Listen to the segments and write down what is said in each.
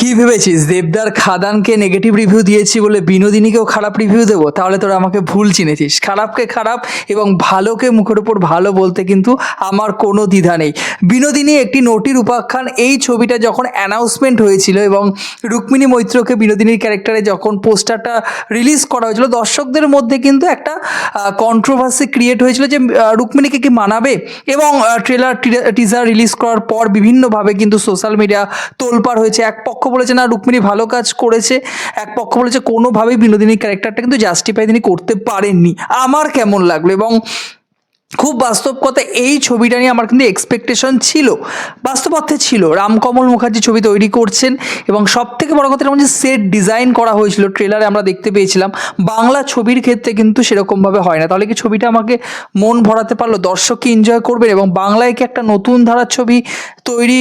কি ভেবেছিস? দেবদার খাদানকে নেগেটিভ রিভিউ দিয়েছি বলে বিনোদিনীকেও খারাপ রিভিউ দেবো? তাহলে তোরা আমাকে ভুল চিনেছিস। খারাপকে খারাপ এবং ভালোকে মুখের উপর ভালো বলতে কিন্তু আমার কোনো দ্বিধা নেই। বিনোদিনী একটি নটির উপাখ্যান, এই ছবিটা যখন অ্যানাউন্সমেন্ট হয়েছিল এবং রুক্মিণী মৈত্রকে বিনোদিনীর ক্যারেক্টারে যখন পোস্টারটা রিলিজ করা হয়েছিল, দর্শকদের মধ্যে কিন্তু একটা কন্ট্রোভার্সি ক্রিয়েট হয়েছিল যে রুক্মিণীকে কি মানাবে? এবং ট্রেলার টিজার রিলিজ করার পর বিভিন্নভাবে কিন্তু সোশ্যাল মিডিয়া তোলপাড় হয়েছে। এক পক্ষ বলেছে, না, রুক্মিণী ভালো কাজ করেছে। এক পক্ষ বলেছে, কোনোভাবেই বিনোদিনীর ক্যারেক্টারটা কিন্তু জাস্টিফাই তিনি করতে পারেননি। আমার কেমন লাগল? এবং খুব বাস্তব কথা, এই ছবিটা নিয়ে আমার কিন্তু এক্সপেকটেশন ছিল। বাস্তব অর্থে ছিল। রামকমল মুখার্জি ছবি তৈরি করছেন এবং সব থেকে বড় কথা যে সেট ডিজাইন করা হয়েছিল ট্রেলারে আমরা দেখতে পেয়েছিলাম, বাংলা ছবির ক্ষেত্রে কিন্তু সেরকমভাবে হয় না। তাহলে কি ছবিটা আমাকে মন ভরাতে পারল? দর্শককে এনজয় করবেন? এবং বাংলায় কি একটা নতুন ধারার ছবি তৈরি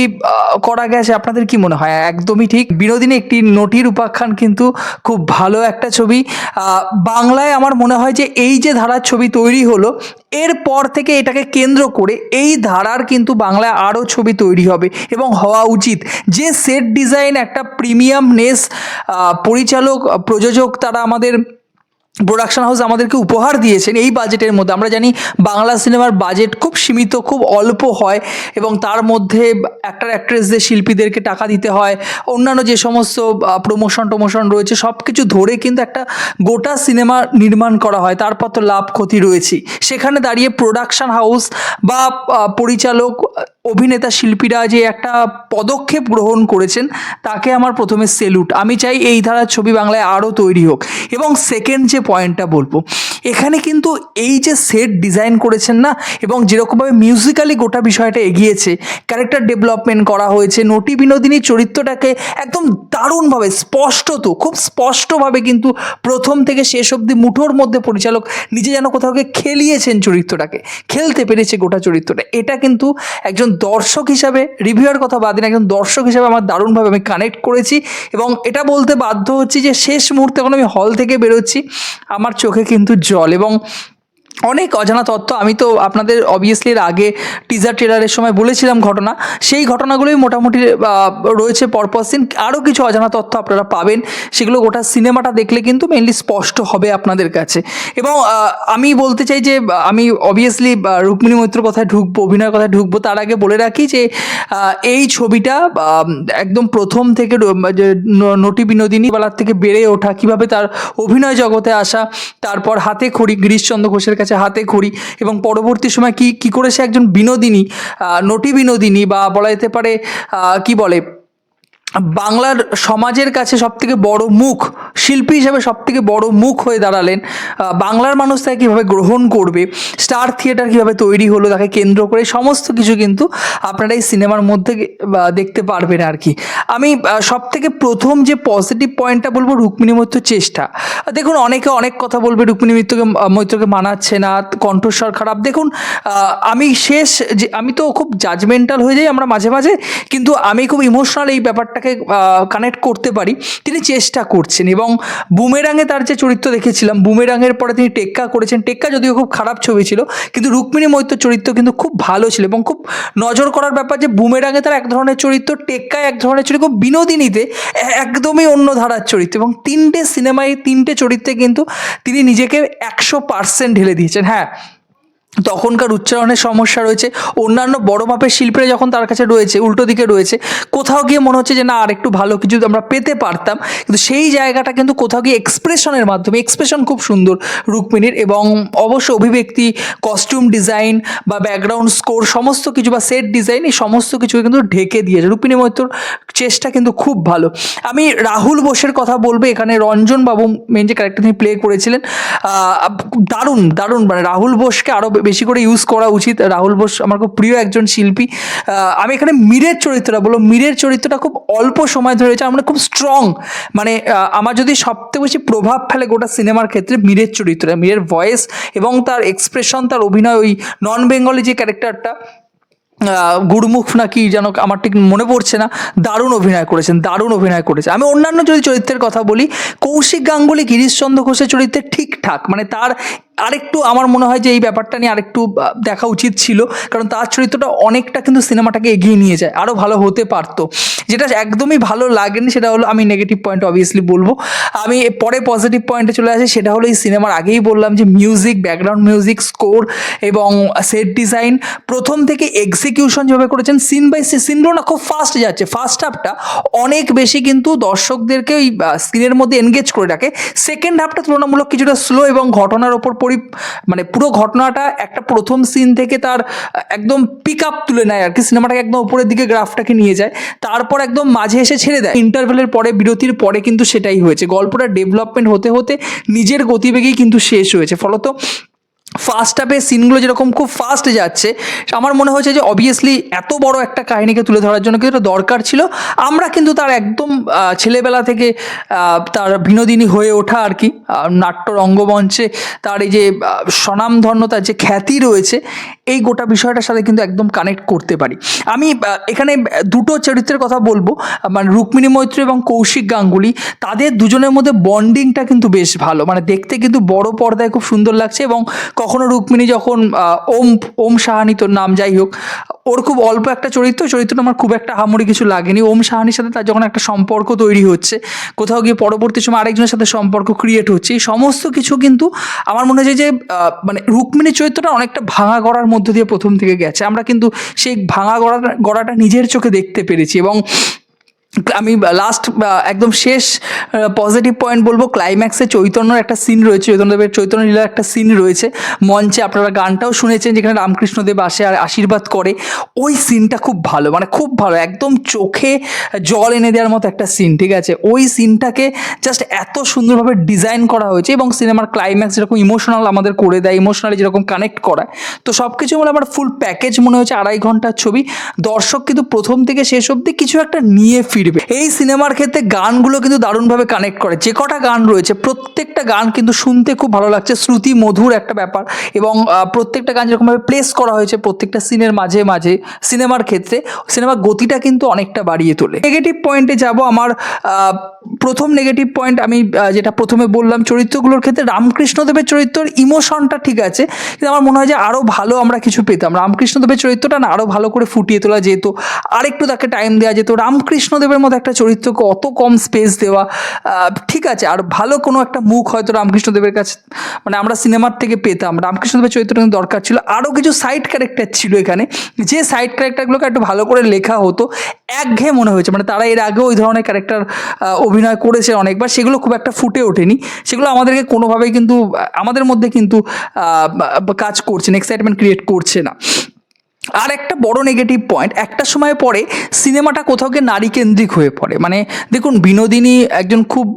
করা গেছে? আপনাদের কি মনে হয়? একদমই ঠিক। বিনোদিনী একটি নটির উপাখ্যান কিন্তু খুব ভালো একটা ছবি। বাংলায় আমার মনে হয় যে এই যে ধারার ছবি তৈরি হলো, এরপর থেকে এটাকে কেন্দ্র করে এই ধারার কিন্তু বাংলায় আরও ছবি তৈরি হবে এবং হওয়া উচিত। যে সেট ডিজাইন একটা প্রিমিয়ামনেস পরিচালক, প্রযোজক তারা আমাদের প্রোডাকশন হাউস আমাদেরকে উপহার দিয়েছেন। এই বাজেটের মধ্যে আমরা জানি বাংলা সিনেমার বাজেট খুব সীমিত, খুব অল্প হয় এবং তার মধ্যে অ্যাক্টার অ্যাক্ট্রেসদের শিল্পীদেরকে টাকা দিতে হয়। অন্যান্য যে সমস্ত প্রমোশন টমোশন রয়েছে সব কিছু ধরে কিন্তু একটা গোটা সিনেমা নির্মাণ করা হয়। তারপর তো লাভ ক্ষতি রয়েছে। সেখানে দাঁড়িয়ে প্রোডাকশন হাউস বা পরিচালক, অভিনেতা শিল্পীরা যে একটা পদক্ষেপ গ্রহণ করেছেন, তাকে আমার প্রথমে সেলুট আমি চাই এই ধারার ছবি বাংলায় আরও তৈরি হোক। এবং সেকেন্ড যে পয়েন্টটা বলব। এখানে কিন্তু এই যে সেট ডিজাইন করেছেন না, এবং যেরকমভাবে মিউজিক্যালি গোটা বিষয়টা এগিয়েছে ক্যারেক্টার ডেভেলপমেন্ট করা হয়েছে, নটি বিনোদিনী চরিত্রটাকে একদম দারুণভাবে, স্পষ্টত, খুব স্পষ্টভাবে কিন্তু প্রথম থেকে শেষ অবধি মুঠোর মধ্যে পরিচালক নিজে যেন কোথাও খেলিয়েছেন চরিত্রটাকে, খেলতে পেরেছে গোটা চরিত্রটা। এটা কিন্তু একজন দর্শক হিসাবে রিভিউয়ার কথা বাদ একজন দর্শক হিসাবে আমার দারুণভাবে আমি কানেক্ট করেছি, এবং এটা বলতে বাধ্য হচ্ছি যে শেষ মুহূর্তে এখন আমি হল থেকে বেরোচ্ছি, আমার চোখে কিন্তু জল এবং অনেক অজানা তথ্য আমি তো আপনাদের অবভিয়াসলি এর আগে টিজার ট্রেলারের সময় বলেছিলাম ঘটনা। সেই ঘটনাগুলোই মোটামুটি রয়েছে পরপর সিন আরও কিছু অজানা তথ্য আপনারা পাবেন। সেগুলো গোটা সিনেমাটা দেখলে কিন্তু মেনলি স্পষ্ট হবে আপনাদের কাছে। এবং আমি বলতে চাই যে, আমি অবভিয়াসলি রুক্মিণী মৈত্র কথায় ঢুকবো, অভিনয়ের কথায় ঢুকবো, তার আগে বলে রাখি যে এই ছবিটা একদম প্রথম থেকে নটি বিনোদিনী বেলার থেকে বেড়ে ওঠা, কীভাবে তার অভিনয় জগতে আসা, তারপর হাতে খড়ি গিরিশচন্দ্র ঘোষের কাছে হাতে খড়ি এবং পরবর্তী সময় কি কি করে সে একজন বিনোদিনী নটি বিনোদিনী বা বলা যেতে পারে কি বলে বাংলার সমাজের কাছে সব থেকে বড় মুখ, শিল্পী হিসেবে সব থেকে বড় মুখ হয়ে দাঁড়ালেন বাংলার মানুষ তাকে কীভাবে গ্রহণ করবে, স্টার থিয়েটার কীভাবে তৈরি হলো, তাকে কেন্দ্র করে সমস্ত কিছু কিন্তু আপনারা এই সিনেমার মধ্যে দেখতে পারবেন আর কি। আমি সব থেকে প্রথম যে পজিটিভ পয়েন্টটা বলব, রুক্মিণী মৈত্র চেষ্টা। দেখুন, অনেকে অনেক কথা বলবে, রুক্মিণী মৈত্রকে মৈত্রকে মানাচ্ছে না, কণ্ঠস্বর খারাপ। দেখুন আমি শেষ যে, আমি তো খুব জাজমেন্টাল হয়ে যাই আমরা মাঝে মাঝে, কিন্তু আমি খুব ইমোশনাল এই ব্যাপারটাকে কানেক্ট করতে পারি, তিনি চেষ্টা করছেন এবং বুমেরাঙে তার যে চরিত্র দেখেছিলাম, বুমেরাঙের পরে তিনি টেক্কা করেছেন। টেক্কা যদিও খুব খারাপ ছবি ছিল, কিন্তু রুক্মিণী মৈত্র চরিত্র কিন্তু খুব ভালো ছিল এবং খুব নজর করার ব্যাপার যে বুমেরাঙে তার এক ধরনের চরিত্র, টেক্কায় এক ধরনের চরিত্র, খুব বিনোদিনীতে একদমই অন্য ধারার চরিত্র এবং তিনটে সিনেমায় তিনটে চরিত্রে কিন্তু তিনি নিজেকে একশো পার্সেন্ট ঢেলে দিয়েছেন। হ্যাঁ তখনকার উচ্চারণের সমস্যা রয়েছে। অন্যান্য বড় মাপের শিল্পীরা যখন তার কাছে রয়েছে, উল্টো দিকে রয়েছে, কোথাও গিয়ে মনে হচ্ছে যে, না আর একটু ভালো কিছু আমরা পেতে পারতাম। কিন্তু সেই জায়গাটা কিন্তু কোথাও গিয়ে এক্সপ্রেশনের মাধ্যমে এক্সপ্রেশন খুব সুন্দর, রুক্মিণীর এবং অবশ্য অভিব্যক্তি কস্টিউম ডিজাইন বা ব্যাকগ্রাউন্ড স্কোর সমস্ত কিছু বা সেট ডিজাইন এই সমস্ত কিছু কিন্তু ঢেকে দিয়েছে। রুক্মিণী মৈত্রর চেষ্টা কিন্তু খুব ভালো। আমি রাহুল বোসের কথা বলব, এখানে রঞ্জন বাবু মেন যে ক্যারেক্টার তিনি প্লে করেছিলেন দারুণ দারুণ। মানে রাহুল বোসকে আরও বেশি করে ইউজ করা উচিত। রাহুল বোস আমার খুব প্রিয় একজন শিল্পী। আমি এখানে মীরের চরিত্রটা বলব। মীরের চরিত্রটা খুব অল্প সময় ধরে হয়েছে। আমরা খুব স্ট্রং মানে আমার যদি সবথেকে বেশি প্রভাব ফেলে গোটা সিনেমার ক্ষেত্রে মীরের চরিত্রটা, মীরের ভয়েস এবং তার এক্সপ্রেশন তার অভিনয়, ওই নন বেঙ্গলি যে ক্যারেক্টারটা গুরুমুখ নাকি যেন আমার ঠিক মনে পড়ছে না, দারুণ অভিনয় করেছেন, দারুণ অভিনয় করেছে আমি অন্যান্য যদি চরিত্রের কথা বলি, কৌশিক গাঙ্গুলি, গিরিশচন্দ্র ঘোষের চরিত্রে ঠিকঠাক মানে তার আরেকটু আমার মনে হয় যে এই ব্যাপারটা নিয়ে আরেকটু দেখা উচিত ছিল, কারণ তার চরিত্রটা অনেকটা কিন্তু সিনেমাটাকে এগিয়ে নিয়ে যায় আরও ভালো হতে পারতো। যেটা একদমই ভালো লাগেনি, সেটা হলো আমি নেগেটিভ পয়েন্ট অবভিয়াসলি বলব। আমি পরে পজিটিভ পয়েন্টে চলে আসি, সেটা হলো এই সিনেমার আগেই বললাম যে মিউজিক ব্যাকগ্রাউন্ড মিউজিক স্কোর এবং সেট ডিজাইন প্রথম থেকে এক্সিকিউশন যেভাবে করেছেন সিন বাই সিনগুলো না খুব ফাস্ট যাচ্ছে। ফার্স্ট হাফটা অনেক বেশি কিন্তু দর্শকদেরকে ওই স্ক্রিনের মধ্যে এনগেজ করে রাখে। সেকেন্ড হাফটা তুলনামূলক কিছুটা স্লো এবং ঘটনার ওপর পরি মানে পুরো ঘটনাটা একটা প্রথম সিন থেকে তার একদম পিক আপ তুলে নেয় আর কি। সিনেমাটাকে একদম উপরের দিকে গ্রাফটাকে নিয়ে যায়। তারপর একদম মাঝে এসে ছেড়ে দেয়। ইন্টারভেলের পরে, বিরতির পরে কিন্তু সেটাই হয়েছে। গল্পটা ডেভেলপমেন্ট হতে হতে নিজের গতিবেগেই কিন্তু শেষ হয়েছে। ফলত ফার্স্ট হাফে সিনগুলো যেরকম খুব ফাস্ট যাচ্ছে, আমার মনে হয়েছে যে অবভিয়াসলি এত বড় একটা কাহিনীকে তুলে ধরার জন্য কিন্তু দরকার ছিল। আমরা কিন্তু তার একদম ছেলেবেলা থেকে তার বিনোদিনী হয়ে ওঠা আর কি নাট্য রঙ্গমঞ্চে তার এই যে স্বনামধন্য তার যে খ্যাতি রয়েছে এই গোটা বিষয়টার সাথে কিন্তু একদম কানেক্ট করতে পারি। আমি এখানে দুটো চরিত্রের কথা বলব মানে রুক্মিণী মৈত্র এবং কৌশিক গাঙ্গুলি। তাদের দুজনের মধ্যে বন্ডিংটা কিন্তু বেশ ভালো। মানে দেখতে কিন্তু বড় পর্দায় খুব সুন্দর লাগছে এবং কখনো রুক্মিণী যখন ওম ওম সাহানি তোর নাম যাই হোক ওর খুব অল্প একটা চরিত্র, চরিত্রটা আমার খুব একটা হামড়ি কিছু লাগেনি। ওম সাহানির সাথে তার যখন একটা সম্পর্ক তৈরি হচ্ছে, কোথাও গিয়ে পরবর্তী সময় আরেকজনের সাথে সম্পর্ক ক্রিয়েট হচ্ছে, এই সমস্ত কিছু কিন্তু আমার মনে হয় যে মানে রুক্মিণীর চরিত্রটা অনেকটা ভাঙা গড়ার মধ্য দিয়ে প্রথম থেকে গেছে। আমরা কিন্তু সেই ভাঙা গড়া, গড়াটা নিজের চোখে দেখতে পেরেছি এবং আমি লাস্ট একদম শেষ পজিটিভ পয়েন্ট বলব ক্লাইম্যাক্সে চৈতন্যর একটা সিন রয়েছে চৈতন্যদেবের চৈতন্য লীলার একটা সিন রয়েছে। মঞ্চে আপনারা গানটাও শুনেছেন, যেখানে রামকৃষ্ণদেব আসে আর আশীর্বাদ করে। ওই সিনটা খুব ভালো মানে খুব ভালো, একদম চোখে জল এনে দেওয়ার মতো একটা সিন ঠিক আছে? ওই সিনটাকে জাস্ট এত সুন্দরভাবে ডিজাইন করা হয়েছে এবং সিনেমার ক্লাইম্যাক্স যেরকম ইমোশনাল আমাদের করে দেয় ইমোশনালি যেরকম কানেক্ট করায়। তো সব কিছু মিলে আমার ফুল প্যাকেজ মনে হচ্ছে আড়াই ঘণ্টার ছবি। দর্শক কিন্তু প্রথম থেকে শেষ অবধি কিছু একটা নিয়ে ফিরবে এই সিনেমার ক্ষেত্রে গানগুলো কিন্তু দারুণভাবে কানেক্ট করে। যে কটা গান রয়েছে, প্রত্যেকটা গান কিন্তু শুনতে খুব ভালো লাগছে। শ্রুতি মধুর একটা ব্যাপার এবং প্রত্যেকটা গান যেরকমভাবে প্লেস করা হয়েছে প্রত্যেকটা সিনের মাঝে মাঝে সিনেমার ক্ষেত্রে, সিনেমার গতিটা কিন্তু অনেকটা বাড়িয়ে তোলে। নেগেটিভ পয়েন্টে যাব আমার প্রথম নেগেটিভ পয়েন্ট আমি যেটা প্রথমে বললাম চরিত্রগুলোর ক্ষেত্রে রামকৃষ্ণদেবের চরিত্রের ইমোশনটা ঠিক আছে, কিন্তু আমার মনে হয় যে আরও ভালো আমরা কিছু পেতাম। রামকৃষ্ণদেবের চরিত্রটা না আরও ভালো করে ফুটিয়ে তোলা যেত আরেকটু তাকে টাইম দেওয়া যেত, রামকৃষ্ণদেবের মতো একটা চরিত্রকে অত কম স্পেস দেওয়া ঠিক আছে, আর ভালো কোনো একটা মুখ হয়তো রামকৃষ্ণদেবের কাছে মানে আমরা সিনেমার থেকে পেতাম। রামকৃষ্ণদেবের চরিত্রটা কিন্তু দরকার ছিল। আরও কিছু সাইড ক্যারেক্টার ছিল এখানে, যে সাইড ক্যারেক্টারগুলোকে একটু ভালো করে লেখা হতো, একঘেয়ে মনে হয়েছে। মানে তারা এর আগেও ওই ধরনের ক্যারেক্টার অভিনয় করেছে অনেকবার, সেগুলো খুব একটা ফুটে ওঠেনি। সেগুলো আমাদেরকে কোনোভাবেই কিন্তু, আমাদের মধ্যে কিন্তু কাজ করছে না এক্সাইটমেন্ট ক্রিয়েট করছে না। আর একটা বড় নেগেটিভ পয়েন্ট একটা সময় পরে সিনেমাটা কোথাও গিয়ে নারী কেন্দ্রিক হয়ে পড়ে। মানে দেখুন, বিনোদিনী একজন খুব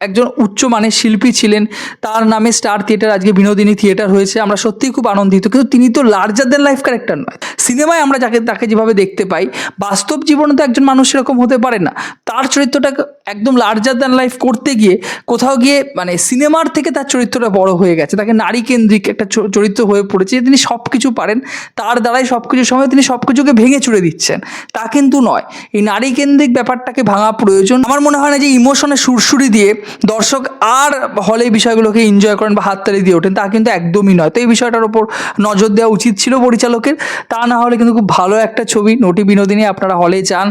একজন উচ্চমানের শিল্পী ছিলেন। তার নামে স্টার থিয়েটার আজকে বিনোদিনী থিয়েটার হয়েছে। আমরা সত্যিই খুব আনন্দিত। কিন্তু তিনি তো লার্জার দেন লাইফ ক্যারেক্টার নয়। সিনেমায় আমরা যাকে, তাকে যেভাবে দেখতে পাই, বাস্তব জীবনে তো একজন মানুষ এরকম হতে পারে না। তার চরিত্রটা একদম লার্জার দ্যান লাইফ করতে গিয়ে কোথাও গিয়ে মানে সিনেমার থেকে তার চরিত্রটা বড় হয়ে গেছে। তাকে নারী কেন্দ্রিক একটা চরিত্র হয়ে পড়েছে তিনি সব কিছু পারেন। তার দ্বারাই সব কিছুর সময় তিনি সব কিছুকে ভেঙে চুড়ে দিচ্ছেন। তা কিন্তু নয়। এই নারী কেন্দ্রিক ব্যাপারটাকে ভাঙা প্রয়োজন। আমার মনে হয় না যে ইমোশনে সুরসুরি দিয়ে দর্শক আর হলে এই বিষয়গুলোকে এনজয় করেন বা হাততালি দিয়ে ওঠেন, তা কিন্তু একদমই নয়। তো এই বিষয়টার ওপর নজর দেওয়া উচিত ছিল পরিচালকের। তা না হলে কিন্তু খুব ভালো একটা ছবি, নটি বিনোদিনী আপনারা হলে যান।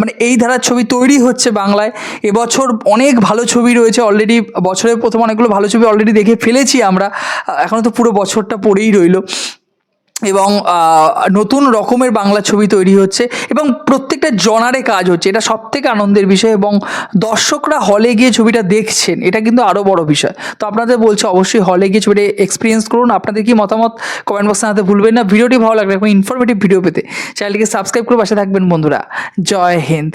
মানে এই ধারার ছবি তৈরি হচ্ছে বাংলায়। এবছর অনেক ভালো ছবি রয়েছে অলরেডি বছরের প্রথম অনেকগুলো ভালো ছবি অলরেডি দেখে ফেলেছি আমরা। এখনও তো পুরো বছরটা পড়েই রইল। এবং নতুন রকমের বাংলা ছবি তৈরি হচ্ছে এবং প্রত্যেকটা জনারে কাজ হচ্ছে। এটা সব থেকে আনন্দের বিষয় এবং দর্শকরা হলে গিয়ে ছবিটা দেখছেন, এটা কিন্তু আরও বড় বিষয়। তো আপনাদের বলছে অবশ্যই হলে গিয়ে ছবিটা এক্সপিরিয়েন্স করুন। আপনাদের কি মতামত কমেন্ট বক্সে জানাতে ভুলবেন না। ভিডিওটি ভালো লাগলে এবং ইনফরমেটিভ ভিডিও পেতে চ্যানেলটিকে সাবস্ক্রাইব করে পাশে থাকবেন বন্ধুরা। জয় হিন্দ।